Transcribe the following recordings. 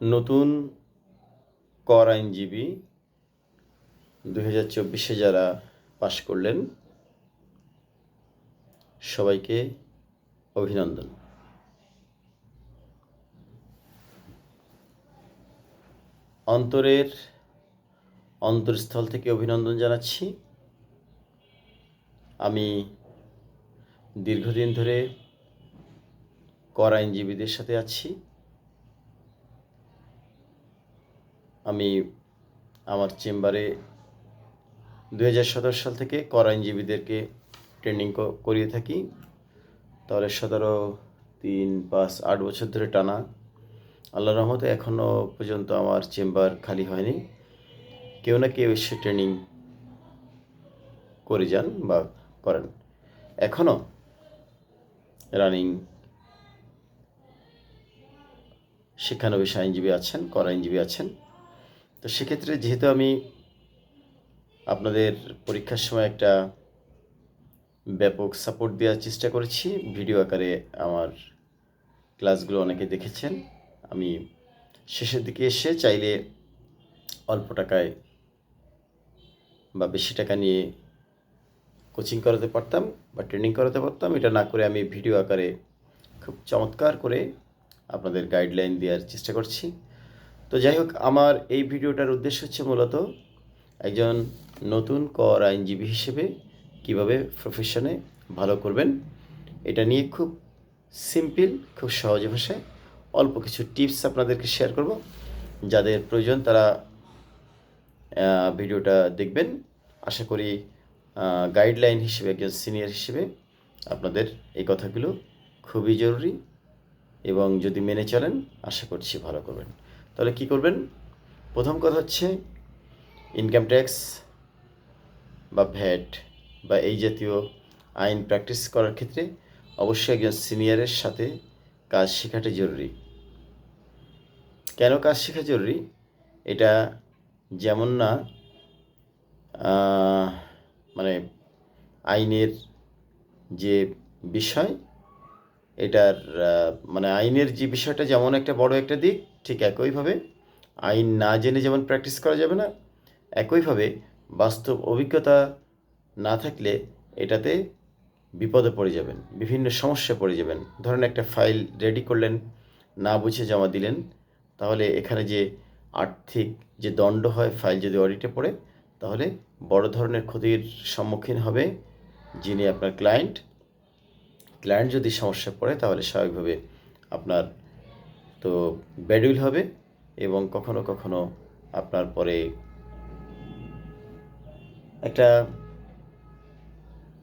নতুন কর আইনজীবী দু হাজার চব্বিশে যারা পাশ করলেন, সবাইকে অভিনন্দন। অন্তরের অন্তরস্থল থেকে অভিনন্দন জানাচ্ছি। আমি দীর্ঘদিন ধরে কর আইনজীবীদের সাথে আছি। আমি আমার চেম্বারে দু হাজার সতেরো সাল থেকে কর আইনজীবীদেরকে ট্রেনিং করিয়ে থাকি। তাহলে সতেরো, তিন, পাঁচ, আট বছর ধরে টানা। আল্লাহ রহমতে এখনও পর্যন্ত আমার চেম্বার খালি হয়নি। কেউ না কেউ এসে ট্রেনিং করে যান বা করেন। এখনও রানিং শিক্ষানবিশ আইনজীবী আছেন, কর আইনজীবী আছেন। তো সেক্ষেত্রে যেহেতু আমি আপনাদের পরীক্ষার সময় একটা ব্যাপক সাপোর্ট দেওয়ার চেষ্টা করেছি ভিডিও আকারে আমার ক্লাসগুলো অনেকে দেখেছেন, আমি শেষের দিকে এসে চাইলে অল্প টাকায় বা বেশি টাকা নিয়ে কোচিং করাতে পারতাম বা ট্রেনিং করাতে পারতাম, এটা না করে আমি ভিডিও আকারে খুব চমৎকার করে আপনাদের গাইডলাইন দেওয়ার চেষ্টা করছি। তো যাই হোক, আমার এই ভিডিওটার উদ্দেশ্য হচ্ছে মূলত একজন নতুন কর আইনজীবী হিসেবে কীভাবে প্রফেশনে ভালো করবেন, এটা নিয়ে খুব সিম্পল খুব সহজ ভাষায় অল্প কিছু টিপস আপনাদেরকে শেয়ার করব। যাদের প্রয়োজন তারা ভিডিওটা দেখবেন। আশা করি গাইডলাইন হিসেবে, একজন সিনিয়র হিসেবে আপনাদের এই কথাগুলো খুবই জরুরি এবং যদি মেনে চলেন, আশা করছি ভালো করবেন। তাহলে কি করবেন? প্রথম কথা হচ্ছে ইনকাম ট্যাক্স বা ভ্যাট বা এই জাতীয় আইন প্র্যাকটিস করার ক্ষেত্রে অবশ্যই একজন সিনিয়রের সাথে কাজ শেখাটা জরুরি। কেন কাজ শেখা জরুরি? এটা যেমন না মানে আইনের যে বিষয়, এটার মানে আইনের যে বিষয়টা যেমন একটা বড় একটা দিক ঠিক একইভাবে আইন না জেনে যেমন প্র্যাকটিস করা যাবে না, একইভাবে বাস্তব অভিজ্ঞতা না থাকলে এটাতে বিপদে পড়ে যাবেন, বিভিন্ন সমস্যায় পড়ে যাবেন। ধরেন একটা ফাইল রেডি করলেন, না বুঝে জমা দিলেন, তাহলে এখানে যে আর্থিক যে দণ্ড হয় ফাইল যদি অডিটে পড়ে, তাহলে বড় ধরনের ক্ষতির সম্মুখীন হবে যিনি আপনার ক্লায়েন্ট ক্লায়েন্ট যদি সমস্যায় পড়ে, তাহলে স্বাভাবিকভাবে আপনার তো ব্যাডউইল হবে এবং কখনো কখনো আপনার পরে একটা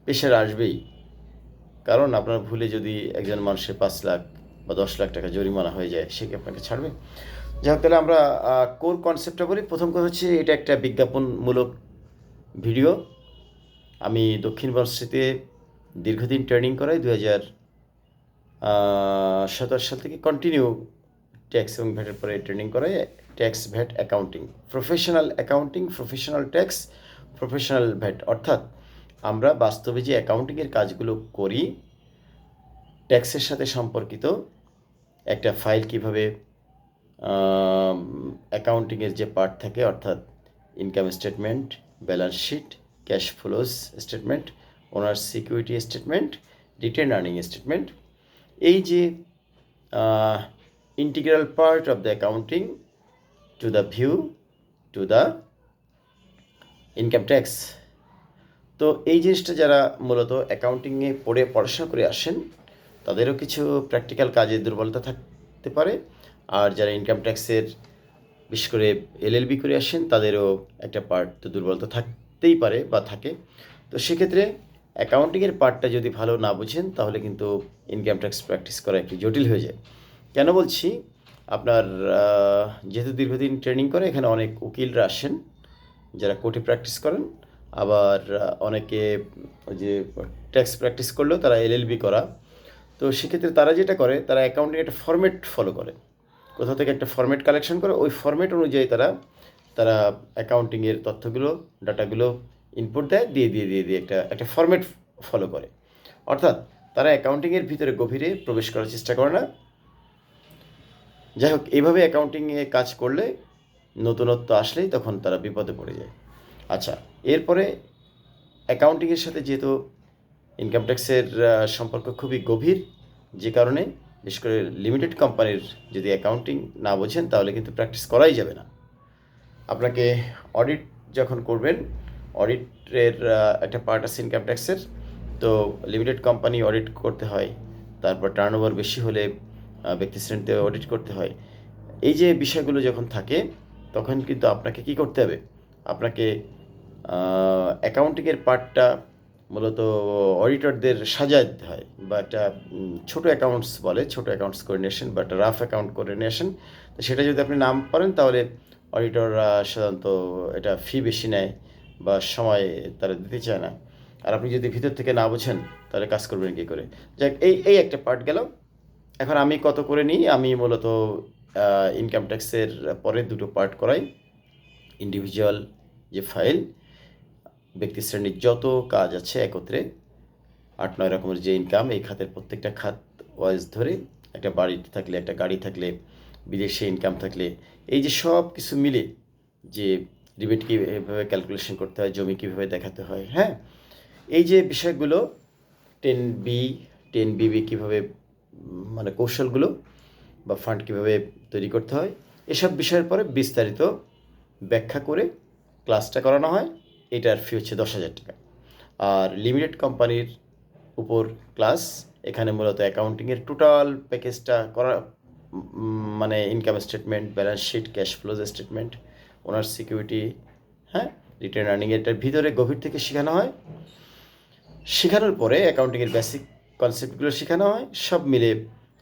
প্রেশার আসবেই। কারণ আপনার ভুলে যদি একজন মানুষের পাঁচ লাখ বা দশ লাখ টাকা জরিমানা হয়ে যায়, সে কি আপনাকে ছাড়বে? যাই হোক, তাহলে আমরা কোর কনসেপ্টটা বলি। প্রথম কথা হচ্ছে, এটা একটা বিজ্ঞাপনমূলক ভিডিও। আমি দক্ষিণ ভার্সিটিতে দীর্ঘদিন ট্রেনিং করাই দু হাজার সতেরো সাল থেকে কন্টিনিউ ট্যাক্স এবং ভ্যাটের পরে ট্রেনিং করাই tax VAT accounting professional accounting professional tax professional VAT অর্থাৎ আমরা বাস্তবে যে অ্যাকাউন্টিংয়ের কাজগুলো করি ট্যাক্সের সাথে সম্পর্কিত একটা ফাইল কীভাবে অ্যাকাউন্টিংয়ের যে পার্ট থাকে, অর্থাৎ income statement balance sheet cash flows statement owner security statement return earning statement এই যে integral part of the accounting to the view to the income tax তো এই জিনিসটা যারা মূলত অ্যাকাউন্টিংয়ে পড়ে, পড়াশোনা করে আসেন, তাদেরও কিছু প্র্যাকটিক্যাল কাজে দুর্বলতা থাকতে পারে। আর যারা ইনকাম ট্যাক্সের বিশেষ করে এলএলবি করে আসেন, তাদেরও একটা পার্ট তো দুর্বলতা থাকতেই পারে বা থাকে। তো সেক্ষেত্রে অ্যাকাউন্টিংয়ের পার্টটা যদি ভালো না বুঝেন, তাহলে কিন্তু ইনকাম ট্যাক্স প্র্যাকটিস করা একটু জটিল হয়ে যায়। কেন বলছি? আপনার যেহেতু দীর্ঘদিন ট্রেনিং করে, এখানে অনেক উকিলরা আসেন, যারা কোর্টে প্র্যাকটিস করেন। আবার অনেকে ওই যে ট্যাক্স প্র্যাকটিস করলেও তারা এলএলবি করা। তো সেক্ষেত্রে তারা যেটা করে, তারা অ্যাকাউন্টিং একটা ফরম্যাট ফলো করে। কোথাও থেকে একটা ফরম্যাট কালেকশন করে, ওই ফরম্যাট অনুযায়ী তারা তারা অ্যাকাউন্টিংয়ের তথ্যগুলো ডাটাগুলো ইনপুট দেয়, দিয়ে দিয়ে দিয়ে দিয়ে একটা একটা ফরম্যাট ফলো করে। অর্থাৎ, তারা অ্যাকাউন্টিংয়ের ভিতরে গভীরে প্রবেশ করার চেষ্টা করে না। যাই হোক এইভাবে অ্যাকাউন্টিংয়ে কাজ করলে নতুনত্ব আসলেই তখন তারা বিপদে পড়ে যায়। আচ্ছা এরপরে অ্যাকাউন্টিংয়ের সাথে যেহেতু ইনকাম ট্যাক্সের সম্পর্ক খুবই গভীর, যে কারণে বিশেষ করে লিমিটেড কোম্পানির যদি অ্যাকাউন্টিং না বোঝেন, তাহলে কিন্তু প্র্যাকটিস করাই যাবে না। আপনাকে অডিট যখন করবেন অডিটের একটা পার্ট আছে ইনকাম ট্যাক্সের তো লিমিটেড কোম্পানি অডিট করতে হয়, তারপর টার্নওভার বেশি হলে ব্যক্তি শ্রেণীতে অডিট করতে হয়। এই যে বিষয়গুলো যখন থাকে, তখন কিন্তু আপনাকে কি করতে হবে? আপনাকে অ্যাকাউন্টিংয়ের পার্টটা মূলত অডিটরদের সাজায় দিতে হয় বা একটা ছোটো অ্যাকাউন্টস বলে, ছোটো অ্যাকাউন্টস করে কোঅর্ডিনেশন বা একটা রাফ অ্যাকাউন্ট করে কোঅর্ডিনেশন তো সেটা যদি আপনি নাম পারেন তাহলে অডিটররা সাধারণত এটা ফি বেশি নেয় বা সময় তারা দিতে চায় না। আর আপনি যদি ভিতর থেকে না বোঝেন, তাহলে কাজ করবেন কী করে? যাক, এই এই একটা পার্ট গেল। এখন আমি কত করে নিই? আমি মূলত ইনকাম ট্যাক্সের পরে দুটো পার্ট করাই। ইন্ডিভিজুয়াল যে ফাইল ব্যক্তি শ্রেণির যত কাজ আছে একত্রে, আট নয় রকমের যে ইনকাম এই খাতের প্রত্যেকটা খাত ওয়াইজ ধরে একটা বাড়ি থাকলে, একটা গাড়ি থাকলে, বিদেশে ইনকাম থাকলে, এই যে সব কিছু মিলে যে রিবেট কীভাবে ক্যালকুলেশন করতে হয়, জমি কীভাবে দেখাতে হয় হ্যাঁ? এই যে বিষয়গুলো টেন বি টেন বিবি কীভাবে মানে কৌশলগুলো বা ফান্ড কীভাবে তৈরি করতে হয়, এসব বিষয়ের পরে বিস্তারিত ব্যাখ্যা করে ক্লাসটা করানো হয়। এটার ফি হচ্ছে দশ হাজার টাকা। আর লিমিটেড কোম্পানির উপর ক্লাস এখানে মূলত অ্যাকাউন্টিংয়ের টোটাল প্যাকেজটা করা মানে income statement balance sheet cash flows statement owner security হ্যাঁ রিটার্ন আর্নিং এটার ভিতরে গভীর থেকে শেখানো হয়। শেখানোর পরে অ্যাকাউন্টিংয়ের বেসিক কনসেপ্টগুলো শেখানো হয়, সব মিলে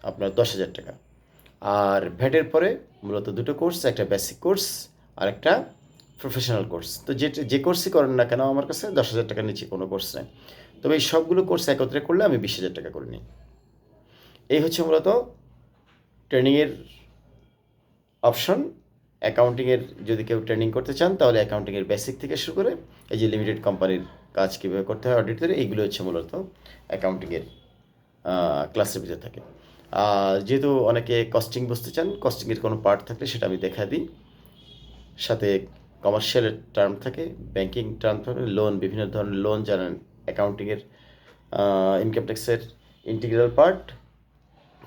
আপনার দশ হাজার টাকা। আর ভ্যাটের পরে মূলত দুটো কোর্স, একটা বেসিক কোর্স আর একটা প্রফেশনাল কোর্স। তো যে যে কোর্সই করেন না কেন আমার কাছে দশ হাজার টাকার নিচে কোনো কোর্স নেই। তবে এই সবগুলো কোর্স একত্রে করলে আমি বিশ হাজার টাকা করে নিই। এই হচ্ছে মূলত ট্রেনিংয়ের অপশন। অ্যাকাউন্টিংয়ের যদি কেউ ট্রেনিং করতে চান, তাহলে অ্যাকাউন্টিংয়ের বেসিক থেকে শুরু করে এই যে লিমিটেড কোম্পানির কাজ কীভাবে করতে হয় অডিট করে, এইগুলো হচ্ছে মূলত অ্যাকাউন্টিংয়ের ক্লাসের ভিতরে থাকে। যেহেতু অনেকে কস্টিং বুঝতে চান কস্টিংয়ের কোনো পার্ট থাকলে সেটা আমি দেখা দিই। সাথে কমার্শিয়াল টার্ম থাকে ব্যাংকিং টার্ম থাকে লোন বিভিন্ন ধরনের লোন জানেন অ্যাকাউন্টিংয়ের ইনকাম ট্যাক্সের ইন্টিগ্রাল পার্ট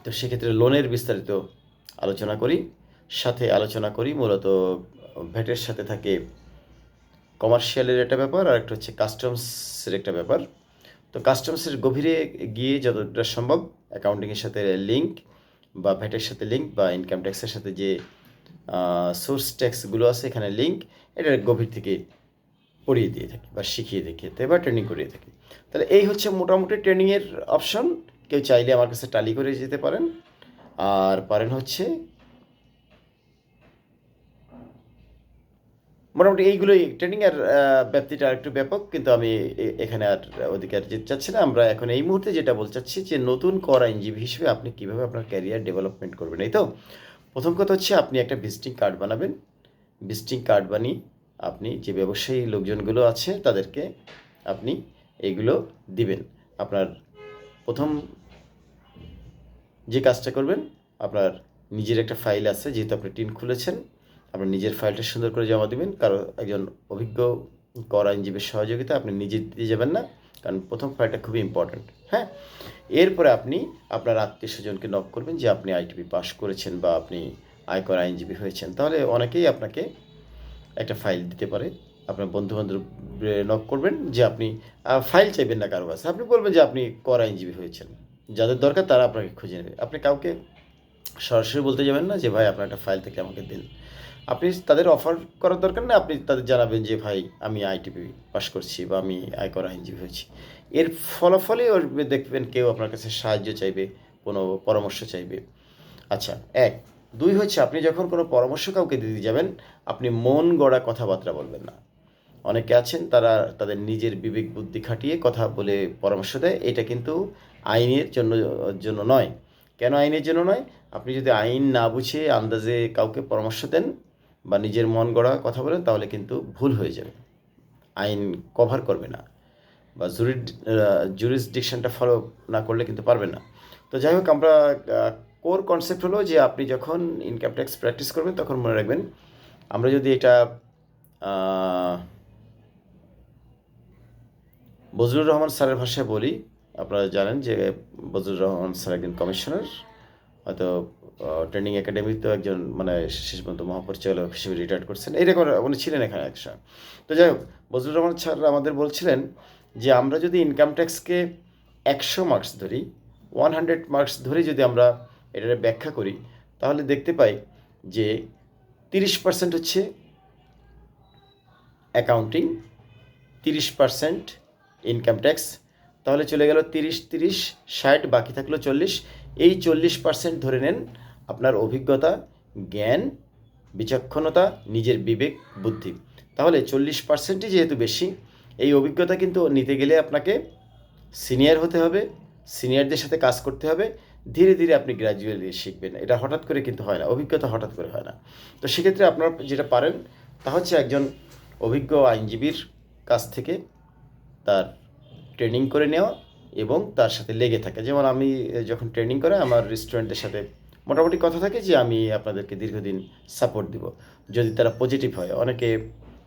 তো সেক্ষেত্রে লোনের বিস্তারিত আলোচনা করি। সাথে আলোচনা করি, মূলত ভ্যাটের সাথে থাকে কমার্শিয়ালের একটা ব্যাপার আর একটা হচ্ছে কাস্টমসের একটা ব্যাপার। তো কাস্টমসের গভীরে গিয়ে যতটা সম্ভব অ্যাকাউন্টিংয়ের সাথে লিঙ্ক বা ভ্যাটের সাথে লিঙ্ক বা ইনকাম ট্যাক্সের সাথে যে সোর্স ট্যাক্সগুলো আছে এখানে লিঙ্ক এটা গভীর থেকে পড়িয়ে দিয়ে থাকি বা শিখিয়ে দেখিয়ে থাকি বা ট্রেনিং করিয়ে থাকি। তাহলে এই হচ্ছে মোটামুটি ট্রেনিংয়ের অপশন কেউ চাইলে আমার কাছে টালি করে যেতে পারেন। আর পারেন হচ্ছে মোটামুটি এইগুলোই ট্রেনিং আহ, ব্যাপ্তিটা একটু ব্যাপক কিন্তু আমি এখানে আর অধিকার যেতে চাচ্ছি না। আমরা এখন এই মুহূর্তে যেটা বলতে চাচ্ছি যে নতুন কর আইনজীবী হিসেবে আপনি কীভাবে আপনার ক্যারিয়ার ডেভেলপমেন্ট করবেন এই তো? প্রথম কথা হচ্ছে আপনি একটা ভিজিটিং কার্ড বানাবেন। ভিজিটিং কার্ড বানিয়ে আপনি যে ব্যবসায়ী লোকজনগুলো আছে তাদেরকে আপনি এইগুলো দিবেন। আপনার প্রথম যে কাজটা করবেন আপনার নিজের একটা ফাইল আছে যেহেতু আপনি টিন খুলেছেন আপনার নিজের ফাইলটা সুন্দর করে জমা দিবেন। কারও একজন অভিজ্ঞ কর আইনজীবীর সহযোগিতা আপনি নিজে দিয়ে যাবেন না, কারণ প্রথম ফাইলটা খুবই ইম্পর্ট্যান্ট হ্যাঁ? এরপরে আপনি আপনার আত্মীয় স্বজনকে নক করবেন যে, আপনি আইটিপি পাস করেছেন বা আপনি আয়কর আইনজীবী হয়েছেন। তাহলে অনেকেই আপনাকে একটা ফাইল দিতে পারে। আপনার বন্ধু বান্ধব নক করবেন যে, আপনি ফাইল চাইবেন না কারও কাছে। আপনি বলবেন যে, আপনি কর আইনজীবী হয়েছেন। যাদের দরকার তারা আপনাকে খুঁজে নেবে। আপনি কাউকে সরাসরি বলতে যাবেন না যে, ভাই, আপনার একটা ফাইল থেকে আমাকে দিন। আপনি তাদের অফার করার দরকার না আপনি তাদের জানাবেন যে, ভাই, আমি আইটিপি পাস করছি বা আমি আয় আয়কর আইনজীবী হয়েছি। এর ফলাফলে ওর দেখবেন কেউ আপনার কাছে সাহায্য চাইবে, কোনো পরামর্শ চাইবে। আচ্ছা এক। দুই হচ্ছে, আপনি যখন কোনো পরামর্শ কাউকে দিতে যাবেন, আপনি মন গড়া কথাবার্তা বলবেন না। অনেকে আছেন, তারা তাদের নিজের বিবেক বুদ্ধি খাটিয়ে কথা বলে পরামর্শ দেয়, এটা কিন্তু আইনের জন্য জন্য নয়। কেন আইনের জন্য নয়? আপনি যদি আইন না বুঝে আন্দাজে কাউকে পরামর্শ দেন বা নিজের মন গড়া কথা বলেন, তাহলে কিন্তু ভুল হয়ে যাবে। আইন কভার করবে না বা জুরি জুরিসডিকশনটা ফলো না করলে কিন্তু পারবে না। তো যাই হোক, আমরা কোর কনসেপ্ট হলো যে আপনি যখন ইনকাম ট্যাক্স প্র্যাকটিস করবেন, তখন মনে রাখবেন আমরা যদি এটা বজলুর রহমান স্যারের ভাষায় বলি আপনারা জানেন যে বজলুর রহমান স্যার একজন কমিশনার, হয়তো ট্রেনিং একাডেমিতেও একজন মানে শেষ পর্যন্ত মহাপরিচালক হিসেবে রিটায়ার করছেন। এইরকম উনি ছিলেন এখানে একসময় তো যাই হোক বজলুর রহমান স্যার আমাদের বলছিলেন যে আমরা যদি ইনকাম ট্যাক্সকে একশো মার্কস ধরি ওয়ান হান্ড্রেড মার্কস ধরে যদি আমরা এটার ব্যাখ্যা করি, তাহলে দেখতে পাই যে তিরিশ পার্সেন্ট হচ্ছে অ্যাকাউন্টিং তিরিশ পার্সেন্ট ইনকাম ট্যাক্স তাহলে চলে গেল তিরিশ তিরিশ, ষাট, বাকি থাকল চল্লিশ। এই চল্লিশ পার্সেন্ট ধরে নেন আপনার অভিজ্ঞতা, জ্ঞান, বিচক্ষণতা, নিজের বিবেক, বুদ্ধি। তাহলে চল্লিশ পার্সেন্টই যেহেতু বেশি, এই অভিজ্ঞতা কিন্তু নিতে গেলে আপনাকে সিনিয়র হতে হবে, সিনিয়রদের সাথে কাজ করতে হবে, ধীরে ধীরে আপনি গ্র্যাজুয়ালি শিখবেন। এটা হঠাৎ করে কিন্তু হয় না, অভিজ্ঞতা হঠাৎ করে হয় না। তো সেক্ষেত্রে আপনার যেটা পারেন তা হচ্ছে একজন অভিজ্ঞ আইনজীবীর কাছ থেকে তার ট্রেনিং করে নেওয়া এবং তার সাথে লেগে থাকা। যেমন আমি যখন ট্রেনিং করে আমার রেস্টুরেন্টের সাথে মোটামুটি কথা থাকে যে, আমি আপনাদেরকে দীর্ঘদিন সাপোর্ট দিব। যদি তারা পজিটিভ হয়, অনেকে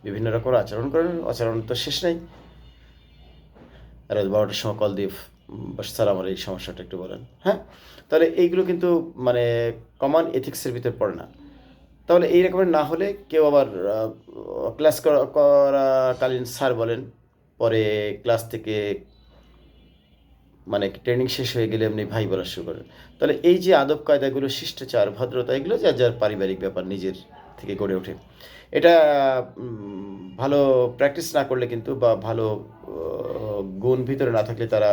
বিভিন্ন রকম আচরণ করেন, আচরণ তো শেষ নেই। রাত বারোটার সময় কল দিয়ে স্যার, আমার এই সমস্যাটা একটু বলেন। হ্যাঁ? তাহলে এইগুলো কিন্তু মানে কমন এথিক্সের ভিতরে পড়ে না। তাহলে এই রকমের না হলে কেউ আবার ক্লাস করা, করাকালীন স্যার বলেন পরে ক্লাস থেকে মানে ট্রেনিং শেষ হয়ে গেলে এমনি ভাই বলা শুরু করেন তাহলে এই যে আদব কায়দাগুলো, শিষ্টাচার, ভদ্রতা, এগুলো যার যার পারিবারিক ব্যাপার নিজের থেকে গড়ে ওঠে। এটা ভালো প্র্যাকটিস না করলে কিন্তু বা ভালো গুণ ভিতরে না থাকলে তারা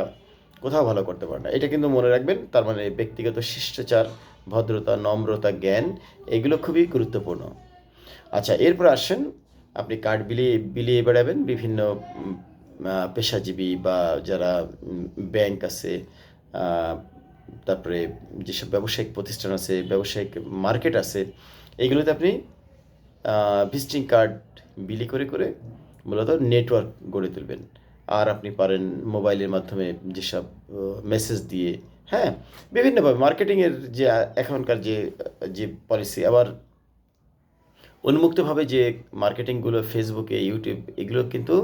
কোথাও ভালো করতে পারে না। এটা কিন্তু মনে রাখবেন, তার মানে ব্যক্তিগত শিষ্টাচার, ভদ্রতা, নম্রতা, জ্ঞান, এগুলো খুবই গুরুত্বপূর্ণ। আচ্ছা এরপর আসেন, আপনি কার্ড বিলিয়ে বিলিয়ে বেড়াবেন বিভিন্ন পেশাজীবী বা যারা ব্যাংক আছে তারপরে যেসব ব্যবসায়িক প্রতিষ্ঠান আছে, ব্যবসায়িক মার্কেট আছে এইগুলোতে আপনি ভিজিটিং কার্ড বিলি করে করে মূলত নেটওয়ার্ক গড়ে তুলবেন। আর আপনি পারেন মোবাইলের মাধ্যমে যেসব মেসেজ দিয়ে হ্যাঁ বিভিন্নভাবে মার্কেটিংয়ের যে এখনকার যে যে পলিসি আবার উন্মুক্তভাবে যে মার্কেটিংগুলো ফেসবুকে ইউটিউব এগুলো কিন্তু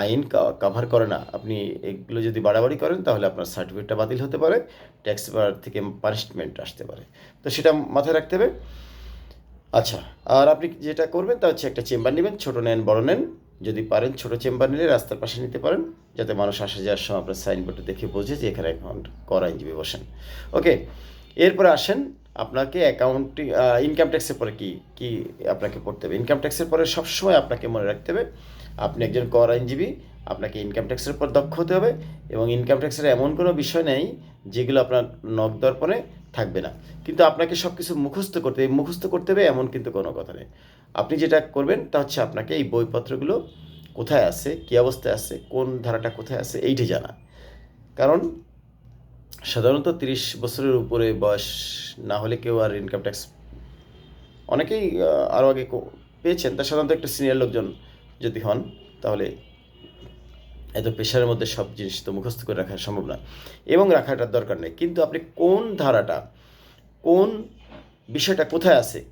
আইন কাভার করে না। আপনি এগুলো যদি বাড়াবাড়ি করেন, তাহলে আপনার সার্টিফিকেটটা বাতিল হতে পারে ট্যাক্স থেকে পানিশমেন্ট আসতে পারে। তো সেটা মাথায় রাখতে হবে। আচ্ছা আর আপনি যেটা করবেন, তা হচ্ছে একটা চেম্বার নেবেন, ছোট নেন, বড় নেন। যদি পারেন, ছোট চেম্বার নিলে রাস্তার পাশে নিতে পারেন, যাতে মানুষ আসা, যাওয়ার সময় আপনার সাইনবোর্ডে দেখে বোঝে যে এখানে অ্যাকাউন্ট কর আইনজীবী বসেন। ওকে এরপরে আসেন, আপনাকে অ্যাকাউন্টিং ইনকাম ট্যাক্সের পরে কি কি আপনাকে পড়তে হবে? ইনকাম ট্যাক্সের পরে সবসময় আপনাকে মনে রাখতে হবে আপনি একজন কর আইনজীবী, আপনাকে ইনকাম ট্যাক্সের উপর দক্ষ হতে হবে এবং ইনকাম ট্যাক্সের এমন কোনো বিষয় নেই যেগুলো আপনার নখ দর্পণে থাকবে না। কিন্তু আপনাকে সব কিছু মুখস্থ করতে হবে। মুখস্থ করতে হবে এমন কিন্তু কোনো কথা নেই। আপনি যেটা করবেন তা হচ্ছে আপনাকে এই বইপত্রগুলো কোথায় আছে, কী অবস্থায় আছে, কোন ধারাটা কোথায় আছে এইটি জানা। কারণ সাধারণত তিরিশ বছরের উপরে বয়স না হলে কেউ আর ইনকাম ট্যাক্স অনেকেই আরও আগে পেয়েছেন। তা সাধারণত একটা সিনিয়র লোকজন যদি হন, তাহলে এত প্রেশারের মধ্যে সব জিনিস তো মুখস্থ করে রাখা সম্ভব না। এবং রাখাটার দরকার নেই। কিন্তু আপনি কোন ধারাটা, কোন বিষয়টা কোথায় আছে,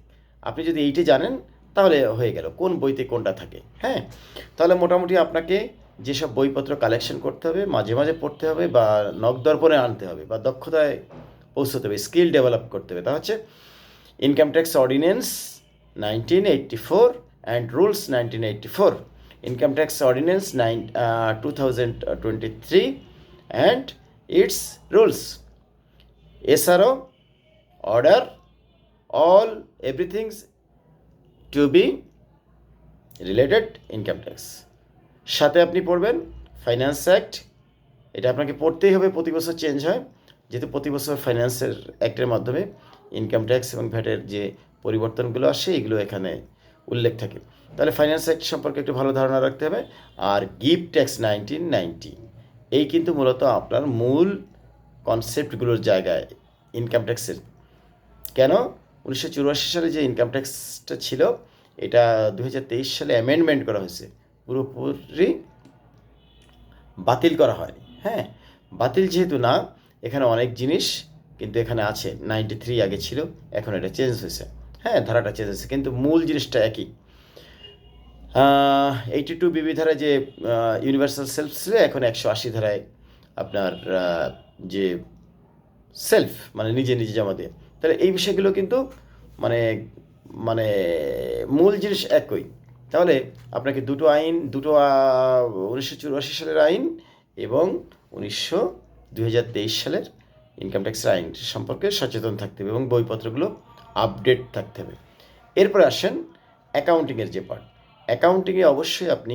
আপনি যদি এইটি জানেন, তাহলে হয়ে গেল। কোন বইতে কোনটা থাকে হ্যাঁ? তাহলে মোটামুটি আপনাকে যেসব বইপত্র কালেকশন করতে হবে, মাঝে মাঝে পড়তে হবে বা নখ নখদর্পণে আনতে হবে বা দক্ষতায় পৌঁছতে হবে স্কিল ডেভেলপ করতে হবে। তা হচ্ছে income tax ordinance nineteen eighty four and rules nineteen eighty four income tax ordinance nine two thousand twenty three and its rules এছাড়াও order all everything's to be related income tax সাথে আপনি পড়বেন finance act এটা আপনাকে পড়তেই হবে, প্রতি বছর চেঞ্জ হয়। যেহেতু প্রতি বছর ফাইন্যান্সের অ্যাক্টের মাধ্যমে ইনকাম ট্যাক্স এবং ভ্যাটের যে পরিবর্তনগুলো আসে, এগুলো এখানে উল্লেখ থাকে। তাহলে ফাইন্যান্স অ্যাক্ট সম্পর্কে একটু ভালো ধারণা রাখতে হবে। আর গিফট ট্যাক্স নাইনটিন নাইনটি এই কিন্তু মূলত আপনার মূল কনসেপ্টগুলোর জায়গায় ইনকাম ট্যাক্সের কেন? উনিশশো চুরাশি সালে যে ইনকাম ট্যাক্সটা ছিল, এটা দু হাজার তেইশ সালে অ্যামেন্ডমেন্ট করা হয়েছে। পুরোপুরি বাতিল করা হয়নি। হ্যাঁ বাতিল যেহেতু না, এখানে অনেক জিনিস কিন্তু এখানে আছে। নাইনটি থ্রি আগে ছিল, এখন এটা চেঞ্জ হয়েছে। হ্যাঁ ধারাটা চেঞ্জ হয়েছে। কিন্তু মূল জিনিসটা একই। এইটি টু বিবি ধারায় যে ইউনিভার্সাল সেলফ ছিল, এখন একশো আশি ধারায় আপনার যে সেলফ মানে নিজে নিজে জমা দিয়ে। তাহলে এই বিষয়গুলো কিন্তু মানে মানে মূল জিনিস একই। তাহলে আপনাকে দুটো আইন, দুটো উনিশশো চুরাশি সালের আইন এবং উনিশশো দুই সালের ইনকাম ট্যাক্সের আইন সম্পর্কে সচেতন থাকতে হবে এবং বইপত্রগুলো আপডেট থাকতে হবে। এরপরে আসেন অ্যাকাউন্টিংয়ের যে পার্ট অ্যাকাউন্টিংয়ে অবশ্যই আপনি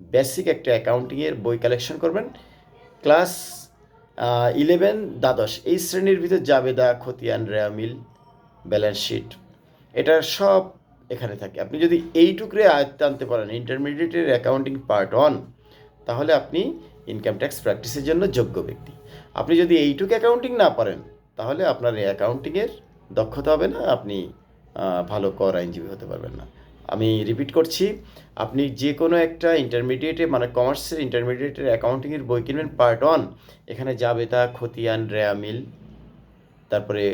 বেসিক একটা অ্যাকাউন্টিংয়ের বই কালেকশন করবেন। ক্লাস ইলেভেন দ্বাদশ, এই শ্রেণির ভিতর জাবেদা, খতিয়ান রেয়ামিল ব্যালেন্স শিট এটার সব এখানে থাকে। আপনি যদি এইটুকরে আয়ত্তে আনতে পারেন ইন্টারমিডিয়েটের অ্যাকাউন্টিং পার্ট ওয়ান তাহলে আপনি ইনকাম ট্যাক্স প্র্যাকটিসের জন্য যোগ্য ব্যক্তি। আপনি যদি এইটুকু অ্যাকাউন্টিং না পারেন, তাহলে আপনার এই অ্যাকাউন্টিংয়ের দক্ষতা হবে না, আপনি ভালো কর আইনজীবী হতে পারবেন না। আমি রিপিট করছি, আপনি যে কোনো একটা ইন্টারমিডিয়েটে মানে কমার্সের ইন্টারমিডিয়েটের অ্যাকাউন্টিংয়ের বই কিনবেন পার্ট ওয়ান এখানে জাবেতা খতিয়ান রেয়ামিল তারপরে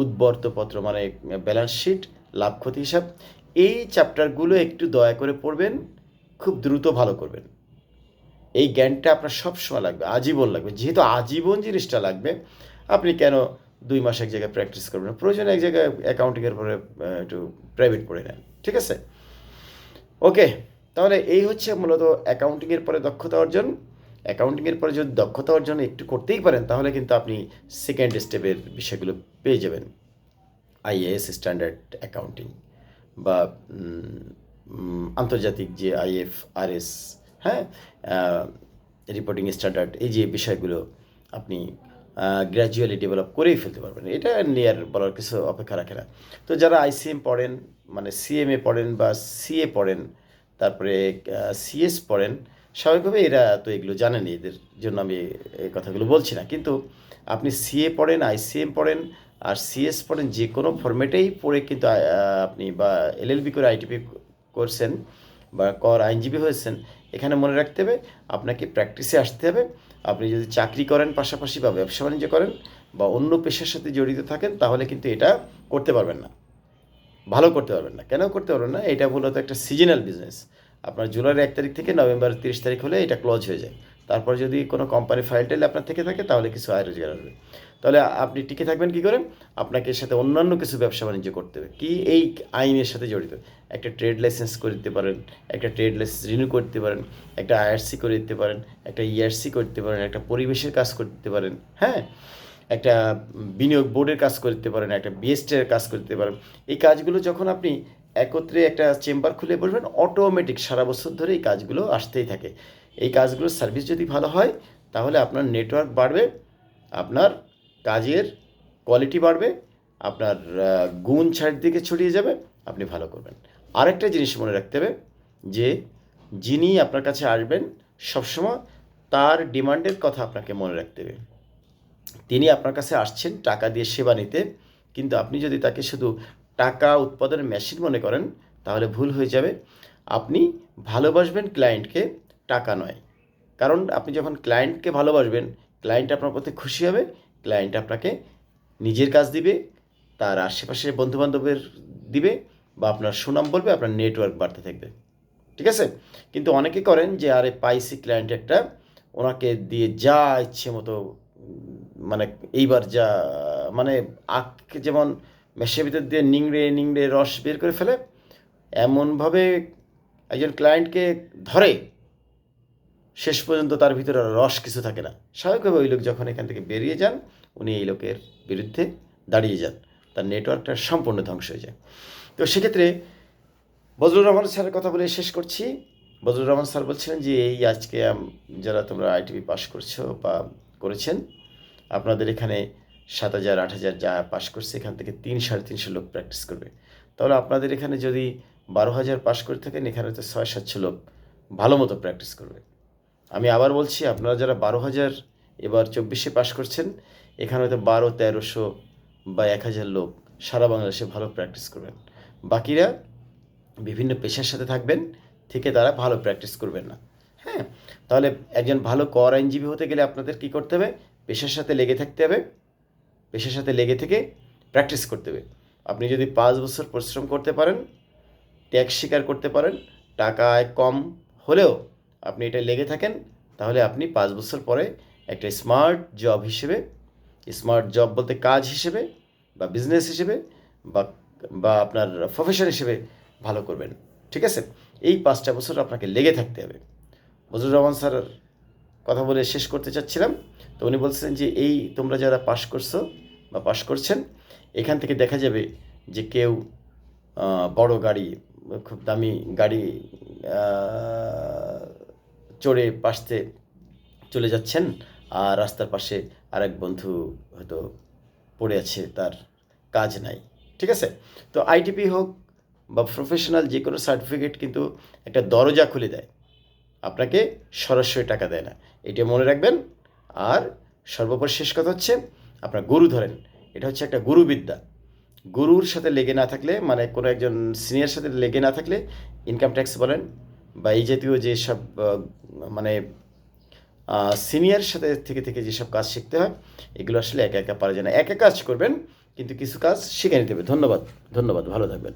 উদ্বর্তপত্র মানে ব্যালেন্স শিট লাভ, ক্ষতি হিসাব, এই চ্যাপ্টারগুলো একটু দয়া করে পড়বেন, খুব দ্রুত ভালো করবেন। এই জ্ঞানটা আপনার সবসময় লাগবে, আজীবন লাগবে। যেহেতু আজীবন জিনিসটা লাগবে, আপনি কেন দুই মাস এক জায়গায় প্র্যাকটিস করবেন। প্রয়োজনে এক জায়গায় অ্যাকাউন্টিংয়ের পরে একটু প্রাইভেট পড়ে নেন, ঠিক আছে? ওকে তাহলে এই হচ্ছে মূলত অ্যাকাউন্টিংয়ের পরে দক্ষতা অর্জন। অ্যাকাউন্টিংয়ের পরে যদি দক্ষতা অর্জন একটু করতেই পারেন, তাহলে কিন্তু আপনি সেকেন্ড স্টেপের বিষয়গুলো পেয়ে যাবেন। আইএএস স্ট্যান্ডার্ড অ্যাকাউন্টিং বা আন্তর্জাতিক যে আইএফ আরএস হ্যাঁ? রিপোর্টিং স্ট্যান্ডার্ড এই যে বিষয়গুলো আপনি গ্র্যাজুয়ালি ডেভেলপ করেই ফেলতে পারবেন। এটা নিয়ে আর বলার কিছু অপেক্ষা রাখে না। তো যারা আইসিএম পড়েন মানে সিএমএ পড়েন বা সিএ পড়েন, তারপরে সিএস পড়েন স্বাভাবিকভাবে এরা তো এগুলো জানেনি, এদের জন্য আমি এই কথাগুলো বলছি না। কিন্তু আপনি সিএ পড়েন আইসিএম পড়েন, আর সিএস পড়েন, যে কোনো ফরম্যাটেই পড়ে কিন্তু আপনি বা এলএলবি করে আইটিপি করছেন বা কর আইনজীবী হয়েছেন, এখানে মনে রাখতে হবে, আপনাকে প্র্যাকটিসে আসতে হবে। আপনি যদি চাকরি করেন, পাশাপাশি বা ব্যবসা বাণিজ্য করেন বা অন্য পেশার সাথে জড়িত থাকেন, তাহলে কিন্তু এটা করতে পারবেন না। ভালো করতে পারবেন না। কেন করতে পারবেন না? এটা মূলত একটা সিজনাল বিজনেস আপনার জুলাইয়ের এক তারিখ থেকে নভেম্বর তিরিশ তারিখ হলে এটা ক্লোজ হয়ে যায়। তারপর যদি কোনো কোম্পানি ফাইল টাইল আপনার থেকে থাকে, তাহলে কিছু আয় রোজগার আসবে তাহলে আপনি টিকে থাকবেন কী করে? আপনাকে এর সাথে অন্যান্য কিছু ব্যবসা বাণিজ্য করতে হবে। কি এই আইনের সাথে জড়িত? একটা ট্রেড লাইসেন্স করে দিতে পারেন, একটা ট্রেড লাইসেন্স রিনিউ করতে পারেন, একটা আইআরসি করে দিতে পারেন, একটা ইআরসি করতে পারেন, একটা পরিবেশের কাজ করতে পারেন হ্যাঁ? একটা বিনিয়োগ বোর্ডের কাজ করতে পারেন, একটা বিএসটের কাজ করতে পারেন। এই কাজগুলো যখন আপনি একত্রে একটা চেম্বার খুলে বসবেন, অটোমেটিক সারা বছর ধরে এই কাজগুলো আসতেই থাকে। এই কাজগুলোর সার্ভিস যদি ভালো হয়, তাহলে আপনার নেটওয়ার্ক বাড়বে, আপনার কাজের কোয়ালিটি বাড়বে, আপনার গুণ চারিদিকে ছড়িয়ে যাবে, আপনি ভালো করবেন। আরেকটা জিনিস মনে রাখতে হবে, যে যিনি আপনার কাছে আসবেন সবসময় তার ডিমান্ডের কথা আপনাকে মনে রাখতে হবে। তিনি আপনার কাছে আসছেন, টাকা দিয়ে সেবা নিতে, কিন্তু আপনি যদি তাকে শুধু টাকা উৎপাদনের মেশিন মনে করেন, তাহলে ভুল হয়ে যাবে। আপনি ভালোবাসবেন ক্লায়েন্টকে টাকা নয়। কারণ আপনি যখন ক্লায়েন্টকে ভালোবাসবেন ক্লায়েন্ট আপনার প্রতি খুশি হবে ক্লায়েন্ট আপনাকে নিজের কাজ দিবে, তার আশেপাশের বন্ধুবান্ধবের দিবে বা আপনার সুনাম বলবে, আপনার নেটওয়ার্ক বাড়তে থাকবে। ঠিক আছে? কিন্তু অনেকে করেন যে, আরে পাইসি ক্লায়েন্ট একটা, ওনাকে দিয়ে যা ইচ্ছে মতো মানে এইবার যা মানে আখকে যেমন মেশের ভিতর দিয়ে নিংড়ে নিংড়ে রস বের করে ফেলে, এমনভাবে একজন ক্লায়েন্টকে ধরে শেষ পর্যন্ত তার ভিতরে রস কিছু থাকে না। স্বাভাবিকভাবে ওই লোক যখন এখান থেকে বেরিয়ে যান, উনি এই লোকের বিরুদ্ধে দাঁড়িয়ে যান। তার নেটওয়ার্কটা সম্পূর্ণ ধ্বংস হয়ে যায়। তো সেক্ষেত্রে বজরুর রহমান স্যারের কথা বলে শেষ করছি। বজরুর রহমান স্যার বলছিলেন যে, এই আজকে যারা তোমরা আইটিভি পাস করছ বা করেছেন, আপনাদের এখানে সাত হাজার, আট হাজার যা পাস করছে, এখান থেকে তিন, সাড়ে তিনশো লোক প্র্যাকটিস করবে। তাহলে আপনাদের এখানে যদি বারো হাজার পাস করে থাকেন, এখানে তো ছয়, সাতশো লোক ভালো মতো প্র্যাকটিস করবে। আমি আবার বলছি, আপনারা যারা বারো হাজার এবার চব্বিশে পাশ করছেন, এখানে হয়তো বারো, তেরোশো বা এক হাজার লোক সারা বাংলাদেশে ভালো প্র্যাকটিস করবেন। বাকিরা বিভিন্ন পেশার সাথে থাকবেন, থেকে তারা ভালো প্র্যাকটিস করবেন না। হ্যাঁ তাহলে একজন ভালো কর আইনজীবী হতে গেলে আপনাদের কী করতে হবে? পেশার সাথে লেগে থাকতে হবে। পেশার সাথে লেগে থেকে প্র্যাকটিস করতে হবে। আপনি যদি পাঁচ বছর পরিশ্রম করতে পারেন ট্যাক্স স্বীকার করতে পারেন টাকা আয় কম হলেও আপনি এটা লেগে থাকেন, তাহলে আপনি পাঁচ বছর পরে একটা স্মার্ট জব হিসেবে, স্মার্ট জব বলতে কাজ হিসেবে বা বিজনেস হিসেবে বা বা আপনার প্রফেশন হিসেবে ভালো করবেন। ঠিক আছে? এই পাঁচটা বছর আপনাকে লেগে থাকতে হবে। মজুর রহমান স্যার কথা বলে শেষ করতে চাচ্ছিলাম। তো উনি বলছিলেন যে, এই তোমরা যারা পাশ করছ বা পাশ করছেন, এখান থেকে দেখা যাবে যে কেউ বড় গাড়ি, খুব দামি গাড়ি চড়ে পাশতে চলে যাচ্ছেন। আর রাস্তার পাশে আরেক বন্ধু হয়তো পড়ে আছে, তার কাজ নাই। ঠিক আছে? তো আইটিপি হোক বা প্রফেশনাল যে কোনো সার্টিফিকেট কিন্তু একটা দরজা খুলে দেয়। আপনাকে সরাসরি টাকা দেয় না। এটা মনে রাখবেন। আর সর্বোপরি শেষ কথা হচ্ছে, আপনার গুরু ধরেন। এটা হচ্ছে একটা গুরুবিদ্যা। গুরুর সাথে লেগে না থাকলে মানে কোনো একজন সিনিয়র সাথে লেগে না থাকলে ইনকাম ট্যাক্স বলেন বা এই জাতীয় যেসব মানে সিনিয়র সাথে থেকে থেকে যেসব কাজ শিখতে হয়, এগুলো আসলে একা একা পারা যায় না। একা কাজ করবেন, কিন্তু কিছু কাজ শিখে নিতে হবে। ধন্যবাদ। ধন্যবাদ। ভালো থাকবেন।